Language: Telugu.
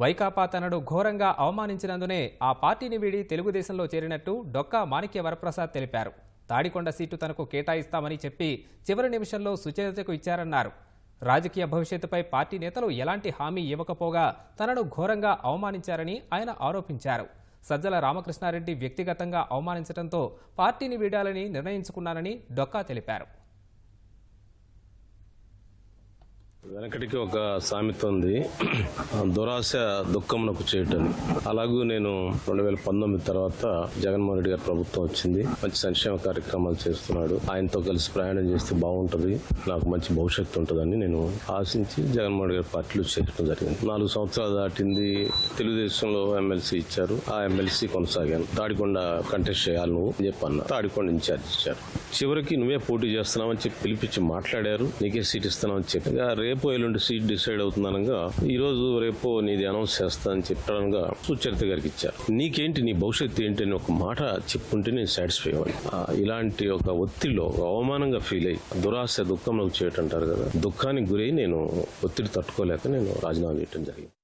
వైకాపా తనను ఘోరంగా అవమానించినందునే ఆ పార్టీని వీడి తెలుగుదేశంలో చేరినట్టు డొక్కా మాణిక్య వరప్రసాద్ తెలిపారు. తాడికొండ సీటు తనకు కేటాయిస్తామని చెప్పి చివరి నిమిషంలో సుచరితకు ఇచ్చారన్నారు. రాజకీయ భవిష్యత్తుపై పార్టీ నేతలు ఎలాంటి హామీ ఇవ్వకపోగా తనను ఘోరంగా అవమానించారని ఆయన ఆరోపించారు. సజ్జల రామకృష్ణారెడ్డి వ్యక్తిగతంగా అవమానించడంతో పార్టీని వీడాలని నిర్ణయించుకున్నానని డొక్కా తెలిపారు. వెనకటికి ఒక సామెత ఉంది. దురాశ దుఃఖమునకు చేయటని. అలాగూ నేను రెండు వేల పంతొమ్మిది తర్వాత జగన్మోహన్ రెడ్డి గారి ప్రభుత్వం వచ్చింది. మంచి సంక్షేమ కార్యక్రమాలు చేస్తున్నాడు. ఆయనతో కలిసి ప్రయాణం చేస్తే బాగుంటుంది. నాకు మంచి భవిష్యత్తు ఉంటుందని నేను ఆశించి జగన్మోహన్ రెడ్డి గారి పార్టీలో చేరడం జరిగింది. నాలుగు సంవత్సరాలు దాటింది. తెలుగుదేశంలో ఎమ్మెల్సీ ఇచ్చారు. ఆ ఎమ్మెల్సీ కొనసాగాను. తాడికొండ కంటెస్ట్ చేయాలి నువ్వు అని తాడికొండ ఇన్ఛార్జ్ ఇచ్చారు. చివరికి నువ్వే పోటీ చేస్తున్నావని చెప్పి పిలిపించి మాట్లాడారు. నీకే సీట్ ఇస్తున్నావని చెప్పి. రేపు ఎల్లుండి సీట్ డిసైడ్ అవుతుందనగా ఈ రోజు రేపు నీది అనౌన్స్ చేస్తా అని చెప్పడంగా సుచరిత గారికి ఇచ్చారు. నీకేంటి నీ భవిష్యత్తు ఏంటి అని ఒక మాట చెప్పుంటే నేను సాటిస్ఫై అవ్వాలి ఇలాంటి ఒక ఒత్తిడిలో ఒక అవమానంగా ఫీల్ అయ్యి దురాశ దుఃఖంలోకి చేయటంటారు కదా. దుఃఖానికి గురై నేను ఒత్తిడి తట్టుకోలేక నేను రాజీనామా చేయటం జరిగింది.